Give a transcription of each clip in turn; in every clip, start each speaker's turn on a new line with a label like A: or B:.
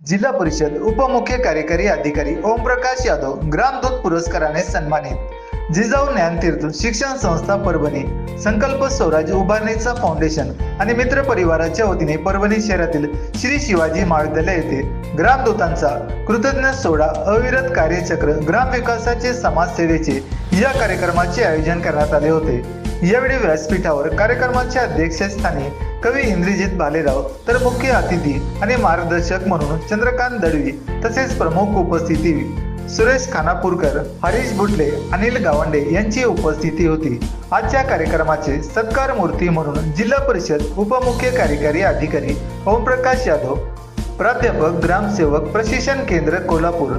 A: जिल्हा परिषद उपमुख्य कार्यकारी अधिकारी ओमप्रकाश यादव ग्रामदूत पुरस्काराने सन्मानित. जिजाऊ ज्ञानतीर्थ शिक्षण संस्था परभणी. संकल्प स्वराज उभारणीचा फाउंडेशन आणि मित्र परिवाराच्या वतीने परभणी शहरातील श्री शिवाजी महाविद्यालय येथे ग्रामदूतांचा कृतज्ञ सोहळा अविरत कार्यचक्र ग्राम विकासाचे समाजसेवेचे या कार्यक्रमाचे आयोजन करण्यात आले होते. यावेळी व्यासपीठावर कार्यक्रमाच्या अध्यक्षस्थानी कवी इंद्रजित भालेराव तर मुख्य अतिथी आणि मार्गदर्शक म्हणून चंद्रकांत दळवी तसेच प्रमुख उपस्थिती सुरेश खानापूरकर हरीश बुटले अनिल गावंडे यांची उपस्थिती होती. आजच्या कार्यक्रमाचे सत्कार मूर्ती म्हणून जिल्हा परिषद उपमुख्य कार्यकारी अधिकारी ओमप्रकाश यादव प्राध्यापक ग्रामसेवक प्रशिक्षण केंद्र कोल्हापूर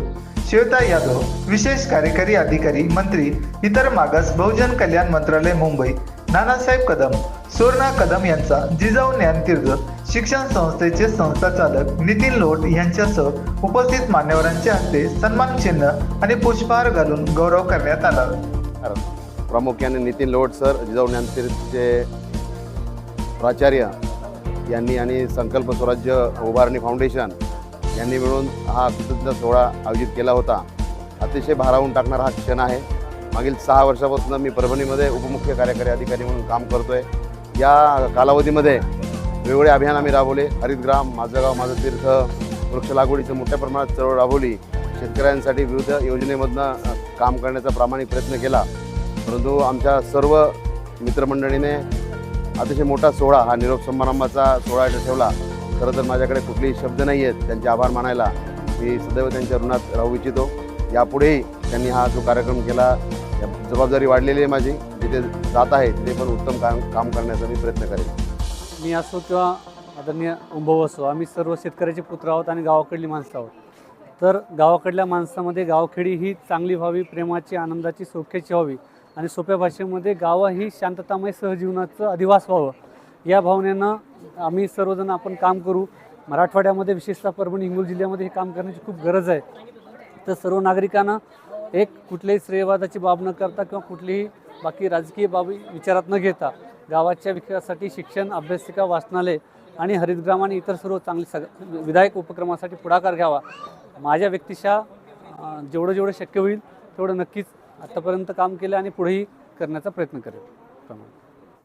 A: श्वेता यादव विशेष कार्यकारी अधिकारी मंत्री इतर मागास बहुजन कल्याण मंत्रालय मुंबई नानासाहेब कदम सुवर्णा कदम यांचा जिजाऊ ज्ञानतीर्थ शिक्षण संस्थेचे संस्थाचालक नितीन लोट यांच्यासह उपस्थित मान्यवरांच्या हस्ते सन्मान चिन्ह आणि पुष्पहार घालून गौरव करण्यात आला.
B: प्रामुख्याने नितीन लोट सर जिजाऊ ज्ञानतीर्थचे प्राचार्य यांनी आणि संकल्प स्वराज्य उभारणी फाउंडेशन यांनी मिळून हा कृतज्ञ सोहळा आयोजित केला होता. अतिशय भारावून टाकणारा हा क्षण आहे. मागील सहा वर्षापासून मी परभणीमध्ये उपमुख्य कार्यकारी अधिकारी म्हणून काम करतो आहे या कालावधीमध्ये वेगवेगळे अभियान आम्ही राबवले. हरितग्राम माझं गाव माझं तीर्थ वृक्ष लागवडीचं मोठ्या प्रमाणात चळवळ राबवली. शेतकऱ्यांसाठी विविध योजनेमधनं काम करण्याचा प्रामाणिक प्रयत्न केला. परंतु आमच्या सर्व मित्रमंडळीने अतिशय मोठा सोहळा हा निरोप समारंभाचा सोहळा इथे ठेवला. खरं तर माझ्याकडे कुठलेही शब्द नाही आहेत त्यांचे आभार मानायला मी सदैव त्यांच्या ऋणात राहू इच्छितो. यापुढेही त्यांनी हा जो कार्यक्रम केला या जबाबदारी वाढलेली आहे माझी. तिथे जात आहे तिथे पण उत्तम काम काम करण्याचा मी प्रयत्न करेन.
C: मी असो किंवा आदरणीय उंभव असो आम्ही सर्व शेतकऱ्याचे पुत्र आहोत आणि गावाकडली माणसं आहोत. तर गावाकडल्या माणसामध्ये गावखेडी ही चांगली व्हावी प्रेमाची आनंदाची सौख्याची व्हावी आणि सोप्या भाषेमध्ये गावं ही शांततामय सहजीवनाचं अधिवास व्हावं. या भावनेनं आम्ही सर्वजण आपण काम करू. मराठवाड्यामध्ये विशेषतः परभणी हिंगोली जिल्ह्यामध्ये हे काम करण्याची खूप गरज आहे. तर सर्व नागरिकांना एक कुठल्याही श्रेयवादाची बाब न करता किंवा कुठलीही बाकी राजकीय बाबी विचारात न घेता गावाच्या विकासासाठी शिक्षण अभ्यासिका वाचनालय आणि हरितग्राम आणि इतर सर्व चांगले सग विधायक उपक्रमासाठी पुढाकार घ्यावा. माझ्या व्यक्तिशा जेवढं जेवढं शक्य होईल तेवढं नक्कीच आत्तापर्यंत काम केलं आणि पुढेही करण्याचा प्रयत्न करेल. प्रमाणे